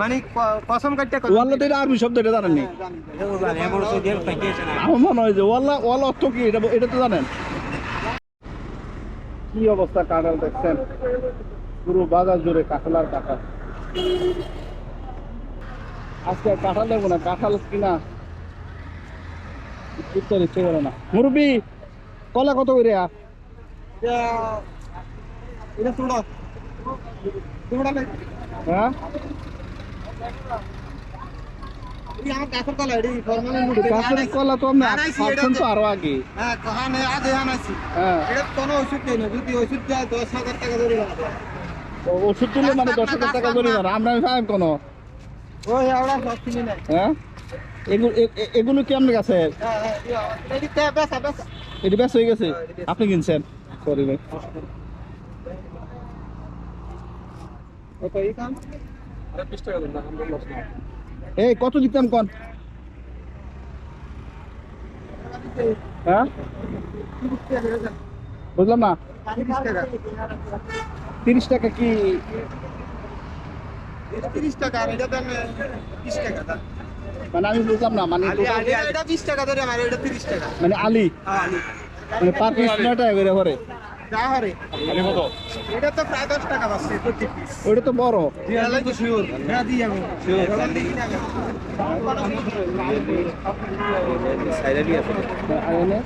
মানে কসম কাটতে ওয়াল্লা তো এটা আরবি শব্দ এটা জানেন নি? আমার মনে হয় যে ওয়াল্লা ওয়াল্লা অর্থ কি? এটা এটা তো জানেন। কি অবস্থা কাঁঠাল দেখছেন? পুরো বাজার জুড়ে কাঁঠাল। আজকে কাঁঠাল দেবো না কাঁঠাল কিনা? উত্তর ইচ্ছে করে না। মুরব্বি কলা কত করে? এটা হ্যাঁ? কলা তো তো আরও আগে। হ্যাঁ হ্যাঁ। ওষুধ দেয় না যদি ওষুধ দেয় দশ হাজার টাকা ধরে ও ওষুধ দিলে মানে দশ হাজার টাকা জরি আমরা আমি পাইম ওই আমরা সব কিনে নেয় হ্যাঁ? এগুলো কেমন গেছে এটি ব্যস্ত হয়ে গেছে? আপনি কিনছেন? সরি ভাই কত এই কত দিতাম কোন? হ্যাঁ? বুঝলাম না। তিরিশ টাকা। কি? মানে আমি বুঝলাম না মানে এটা এটা বিশ টাকা ধরে আমার এটা তিরিশ টাকা। মানে আলি। হ্যাঁ মানে পার পিস নয় টাকা করে যা হরে এটা তো প্রায় দশ টাকা পাচ্ছে প্রতি পিস ওইটা তো বড় দিয়ালাই তো শিওর হ্যাঁ দিই আমি শিওর আর এনে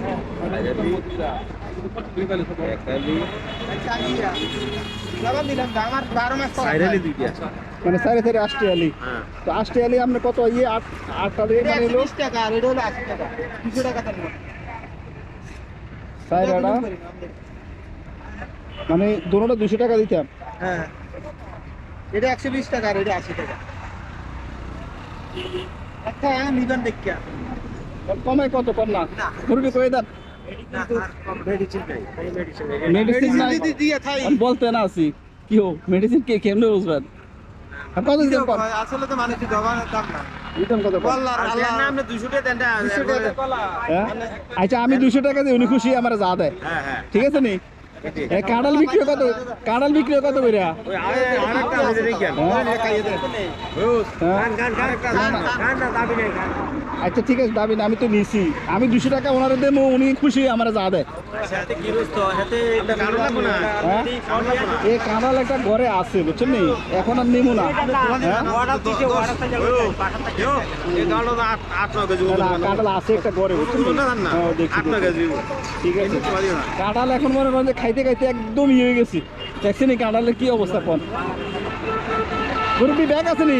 লাগান দিলাম আমার বারো মাস পর মানে সাড়ে সাড়ে আষ্টে আলি তো আষ্টে আলি আপনি কত ইয়ে আট আট টাকা দিয়ে এটা মানে একশো এলো বিশ টাকা আর এটা হলো আশি টাকা দুশো টাকা তার মধ্যে। সাড়ে আটা মানে দুটোটা দুশো টাকা দিতাম। হ্যাঁ। এটা একশো বিশ টাকা আর এটা আশি টাকা। একটা নিবেন দেখিয়া। কমে কত? কম না। মুরগি কয়ে দেন বলতে না আছি। কি হোক মেডিসিন কে কেমনে বুঝবেন? কত আসলে তো দাম না। হ্যাঁ? আচ্ছা আমি দুশো টাকা দিই উনি খুশি আমার যা দেয়। ঠিক আছে নি? কাঁড়াল বিক্রি কত? কাঁড়াল বিক্রি কত করে হ্যাঁ? আচ্ছা ঠিক আছে দাবি আমি তো নিছি। আমি দুশো টাকা ওনারে দেবো উনি খুশি আমার যা দেয়। হ্যাঁ এই কাঁড়াল একটা ঘরে আছে বুঝছেন নি? এখন আর না। হ্যাঁ? আছে একটা ঘরে বুঝছেন নি? হ্যাঁ। ঠিক আছে। এখন মনে করেন যে খাইতে খাইতে একদম ইয়ে হয়ে গেছি। দেখছেন নি কাঁঠালের কি অবস্থা কোন মুরব্বী ব্যাগ আছে নি?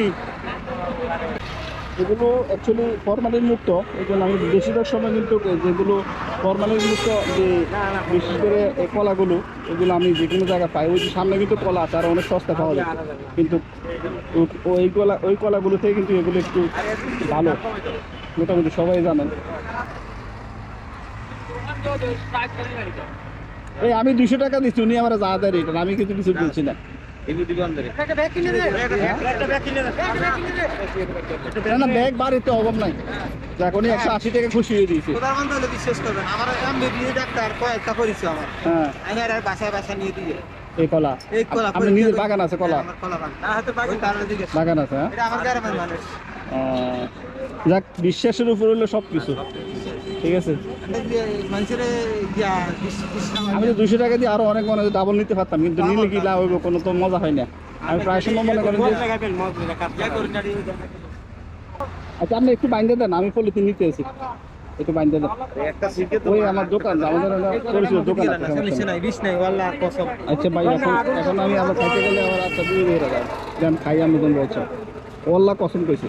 এগুলো অ্যাকচুয়ালি ফরমালিন মুক্ত জন্য আমি বেশিরভাগ সময় কিন্তু যেগুলো ফরমালিন মুক্ত যে বিশেষ করে কলাগুলো, এগুলো আমি যে কোনো জায়গায় পাই। ওই যে সামনে কিন্তু কলা তার অনেক সস্তা পাওয়া যায়। কিন্তু ওই কলা ওই কলাগুলো থেকে কিন্তু এগুলো একটু ভালো। মোটামুটি সবাই জানেন। এই আমি দুশো টাকা দিচ্ছি, উনি আমার যা দেয় রিটার্ন আমি কিন্তু কিছু বলছি না। না না ব্যাগ বাড়িতে অভাব নাই। যাক একশো আশি টাকা খুশি হয়ে দিয়েছে। বিশ্বাস করবেন আমার আমি বিয়ে ডাক্তার কয়েকটা করেছি আমার। হ্যাঁ। আমি আর বাসায় বাসায় নিয়ে দিয়ে। এই কলা। এই কলা নিজের বাগান আছে কলা? আমার বাগান। না হাতে বাগান তার দিকে বাগান আছে হ্যাঁ? এটা আমার গ্রামের মানুষ। আহ, যাক বিশ্বাসের উপর হলো সব কিছু ঠিক আছে? আমি তো দুশো টাকা দিয়ে আরও অনেক মনে ডাবল নিতে পারতাম, কিন্তু নিলে কি লাভ হইব কোনো তো মজা হয় না। আমি প্রায় সময় মনে করেন আচ্ছা আপনি একটু বাইন্দে দেন, আমি পলিথিন নিতে এসি একটু বাইন্দে দেন। ওই আমার দোকান, আমাদের পরিচিত দোকান আছে আচ্ছা ভাই, এখন আমি আবার খাইতে গেলে আমার আচ্ছা দুই যেন। খাই, আমি তুমি বলছো ও আল্লাহ কসম কইছে।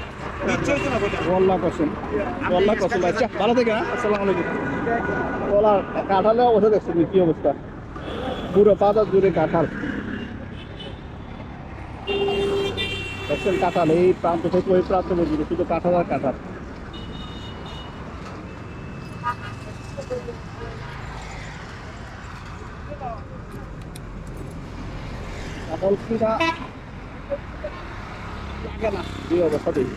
ওয়াল্লাহ কসম। ওয়াল্লাহ কসম আচ্ছা ভালো থেকে হ্যাঁ আসসালামু আলাইকুম। ওলা কাঁঠালে ওঠে দেখছেন কাঁঠাল। দেখছেন কাঁঠাল, এই প্রান্ত থেকে ওই প্রান্ত শুধু কাঁঠাল আর কাঁঠাল। কাঁঠাল কিনা অবস্থা দেখি।